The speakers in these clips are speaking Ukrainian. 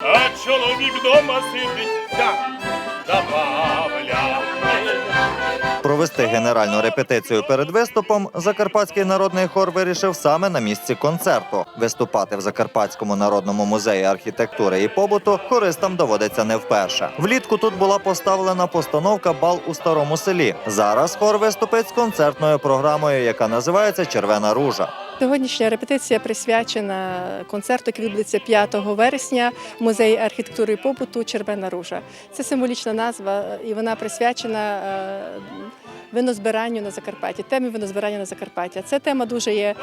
А чоловік дома сидить, так забавляє. Провести генеральну репетицію перед виступом Закарпатський народний хор вирішив саме на місці концерту. Виступати в Закарпатському народному музеї архітектури і побуту хористам доводиться не вперше. Влітку тут була поставлена постановка Бал у старому селі. Зараз хор виступить з концертною програмою, яка називається Червена ружа. Сьогоднішня репетиція присвячена концерту, який відбудеться 5 вересня в музеї архітектури і побуту Червена ружа. Це символічна назва, і вона присвячена е, винозбиранню на Закарпатті, темі винозбирання на Закарпатті. Ця тема дуже є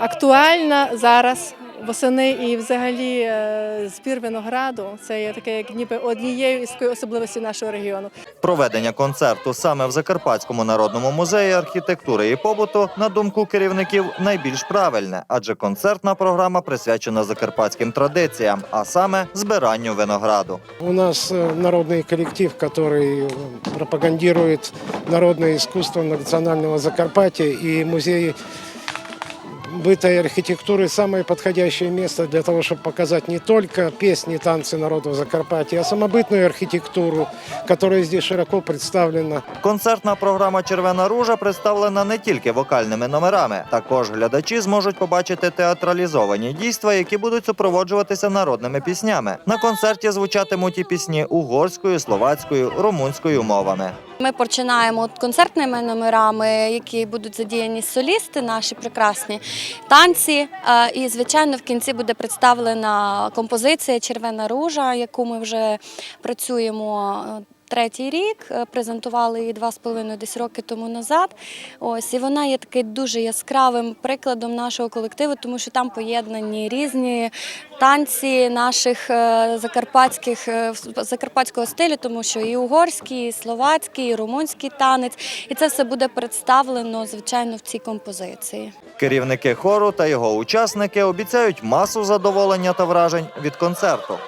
актуальна зараз Восени і взагалі е, збір винограду це є таке, як ніби однією із такої особливостей нашого регіону. Проведення концерту саме в Закарпатському народному музеї архітектури і побуту, на думку керівників, найбільш правильне, адже концертна програма присвячена закарпатським традиціям, а саме збиранню винограду. У нас э, народный коллектив, который э, пропагандирует народное искусство национального Закарпатья и музей быта и архитектуры самое подходящее место для того, чтобы показать не только песни и танцы народов Закарпатья, а самобытную архитектуру, которая здесь широко представлена. Концертна програма Червена ружа представлена не тільки вокальними номерами. Також глядачі зможуть побачити театралізовані дійства, які будуть супроводжуватися народними піснями. На концерті звучатимуть і пісні угорською, словацькою, румунською мовами. Ми починаємо концертними номерами, які будуть задіяні солісти, наші прекрасні танці. Е, І, звичайно, в кінці буде представлена композиція Червена ружа, яку ми вже працюємо. Третій рік Е, презентували її два з половиною десь роки тому назад. Ось і вона є таким дуже яскравим прикладом нашого колективу, тому що там поєднані різні танці наших е, закарпатських е, закарпатського стилю, тому що і угорський, і словацький, і румунський танець, і це все буде представлено звичайно в цій композиції. Керівники хору та його учасники обіцяють масу задоволення та вражень від концерту.